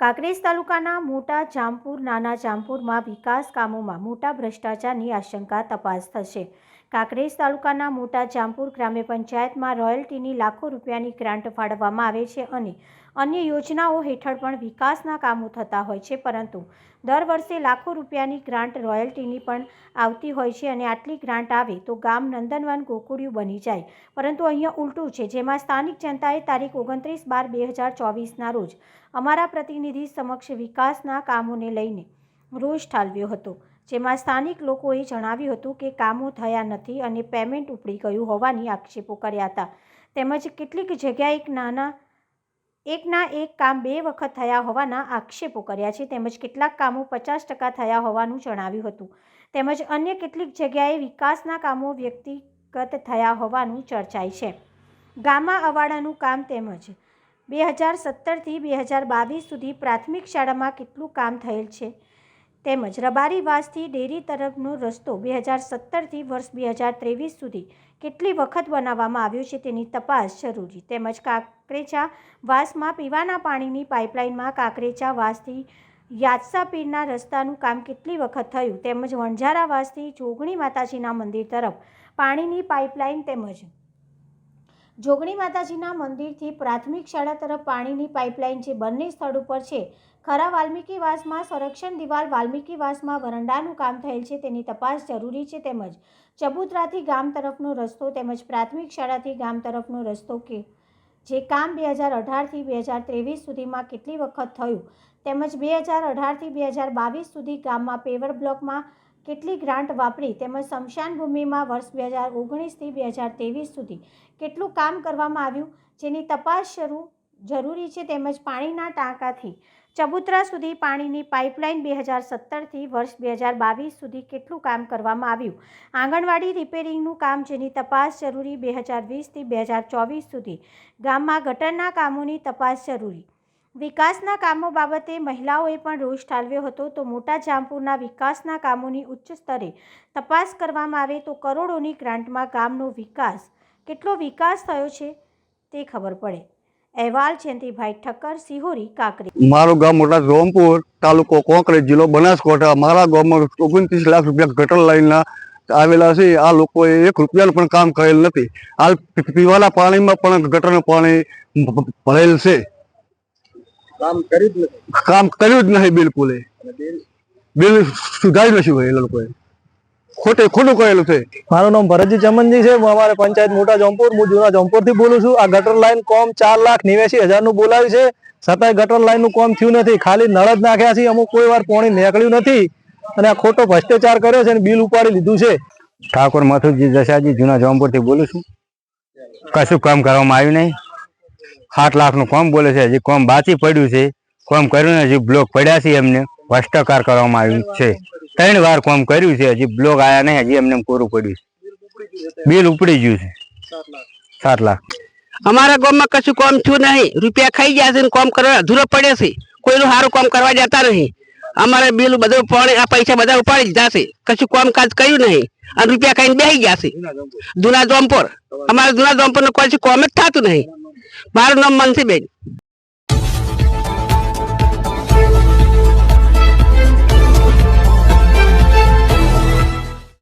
કાંકરેજ તાલુકાના મોટા જામપુર નાના જામપુરમાં વિકાસ કામોમાં મોટા ભ્રષ્ટાચારની આશંકા તપાસ થશે. કાંકરેજ તાલુકાના મોટા જામપુર ગ્રામ્ય પંચાયતમાં રોયલ્ટીની લાખો રૂપિયાની ગ્રાન્ટ ફાળવવામાં આવે છે અને અન્ય યોજનાઓ હેઠળ પણ વિકાસના કામો થતા હોય છે, પરંતુ દર વર્ષે લાખો રૂપિયાની ગ્રાન્ટ રોયલ્ટીની પણ આવતી હોય છે અને આટલી ગ્રાન્ટ આવે તો ગામ નંદનવન ગોકુળિયું બની જાય. પરંતુ અહીંયા ઉલટું છે, જેમાં સ્થાનિક જનતાએ તારીખ ઓગણત્રીસ બાર બે હજાર ચોવીસના રોજ અમારા પ્રતિનિધિ સમક્ષ વિકાસના કામોને લઈને રોષ ઠાલવ્યો હતો. જેમાં સ્થાનિક લોકોએ જણાવ્યું હતું કે કામો થયા નથી અને પેમેન્ટ ઉપડી ગયું હોવાની આક્ષેપો કર્યા હતા. તેમજ કેટલીક જગ્યાએ એક નાના, એકના એક કામ બે વખત થયા હોવાના આક્ષેપો કર્યા છે. તેમજ કેટલાક કામો પચાસ ટકા થયા હોવાનું જણાવ્યું હતું. તેમજ અન્ય કેટલીક જગ્યાએ વિકાસના કામો વ્યક્તિગત થયા હોવાનું ચર્ચાય છે. ગામમાં અવાડાનું કામ તેમજ બે હજાર સત્તરથી બે હજાર બાવીસ સુધી પ્રાથમિક શાળામાં કેટલું કામ થયેલ છે? તેમજ રબારીવાસથી ડેરી તરફનો રસ્તો બે હજાર સત્તરથી વર્ષ બે હજાર ત્રેવીસ સુધી કેટલી વખત બનાવવામાં આવ્યો છે તેની તપાસ જરૂરી. તેમજ કાંકરેચા વાસમાં પીવાના પાણીની પાઇપલાઇનમાં કાંકરેચા વાસથી યાદસાપીરના રસ્તાનું કામ કેટલી વખત થયું? તેમજ વણઝારા વાસથી જોગણી માતાજીના મંદિર તરફ પાણીની પાઇપલાઇન તેમજ જોગણી માતાજીના મંદિરથી પ્રાથમિક શાળા તરફ પાણીની પાઇપલાઇન જે બંને સ્થળ ઉપર છે, ખરા વાલ્મીકી વાસમાં સંરક્ષણ દિવાલ વાલ્મીકી વાસમાં વરંડાનું કામ થયેલ છે તેની તપાસ જરૂરી છે તેમજ ચબુતરાથી ગામ તરફનો રસ્તો તેમજ પ્રાથમિક શાળાથી ગામ તરફનો રસ્તો કે જે કામ બે હજાર અઢારથી બે હજાર ત્રેવીસ સુધીમાં કેટલી વખત થયું તેમજ બે હજાર અઢારથી બે હજાર બાવીસ સુધી ગામમાં પેવર બ્લોકમાં કેટલી ગ્રાન્ટ વાપરી તેમજ સ્મશાન ભૂમિમાં વર્ષ બે હજાર ઓગણીસથી બે હજાર ત્રેવીસ સુધી કેટલું કામ કરવામાં આવ્યું, જેની તપાસ શરૂ જરૂરી છે તેમજ પાણીના ટાંકાથી? ચબુતરા સુધી પાણીની પાઇપલાઇન બે હજાર સત્તરથી વર્ષ બે હજાર બાવીસ સુધી કેટલું કામ કરવામાં આવ્યું? આંગણવાડી રિપેરિંગનું કામ, જેની તપાસ જરૂરી બે હજાર વીસથી બે હજાર ચોવીસ સુધી? ગામમાં ગટરના કામોની તપાસ જરૂરી? વિકાસના કામો બાબતે મહિલાઓએ પણ રોષ ઠાલવ્યો હતો. તો મોટા જામપુરના વિકાસના કામોની ઉચ્ચ સ્તરે તપાસ કરવામાં આવે તો કરોડોની ગ્રાન્ટમાં ગામનો વિકાસ કેટલો વિકાસ થયો છે તે ખબર પડે. અહેવાલ જયંતિભાઈ ઠક્કર, સિહોરી, કાકરી. મારું ગામ મોટા રોમપુર તાલુકો કોંકરેજ જિલ્લો બનાસકાંઠા. મારા ગામમાં ઓગણત્રીસ લાખ રૂપિયા ગટર લાઈનના આવેલા છે. આ લોકોએ એક રૂપિયાનું પણ કામ કરેલ નથી. હાલ પીવાના પાણીમાં પણ ગટરનું પાણી ભરેલ છે. કામ કર્યું જ નથી. કામ કર્યું જ નહીં બિલકુલ એ. બિલ સુધાર્યું સુધારી નથી એ લોકોએ. ખોટે ખોટું કરેલું છે. મારું નામ ભરતજી ચમનજી છે. હું અમારે પંચાયત મોટા જોમપુર હું જૂના જોમપુરથી બોલું છું. આ ગટર લાઈન કોમ ચાર લાખ નેવ્યાસી હજારનું બોલાવ્યું છે. છતાંય ગટર લાઈનનું કોમ થયું નથી. ખાલી નળ જ નાખ્યા છે અમુક કોઈ વાર પોણી નીકળ્યું નથી. અને આ ખોટો ભ્રષ્ટાચાર કર્યો છે અને બિલ ઉપાડી લીધું છે. ઠાકોર મથુરજી જસાજી જૂના જોમપુરથી બોલું છું. કશું કામ કરવામાં આવ્યું નહીં. સાત લાખનું કોમ બોલે છે હજી કોમ બાકી પડ્યું છે, કોમ કર્યું હજી બ્લોક પડ્યા છે એમને, ભ્રષ્ટાચાર કરવામાં આવ્યું છે. ત્રણ વાર કોમ કર્યું છે, હજી બ્લોક આયા નહીં, હજી એમને કોરું પડ્યું છે. બિલ ઉપડી ગયું છે. સાત લાખ. અમારા ગામમાં કશું કોમ થયું નહીં. રૂપિયા ખાઈ ગયા છે કામ કરવા અધૂરો પડે છે. કોઈનું સારું કામ કરવા જતા નહીં. અમારે બિલ બધું પાણી, આ પૈસા બધા ઉપાડી દીધા છે. કશું કોમ કાજ કર્યું નહીં. અને રૂપિયા ખાઈને બેસી ગયા છે. જૂના જોમપોર અમારા જૂના જોમપોર કોઈ કોમ જ થતું નહીં. મારું નામ મનસીબેન.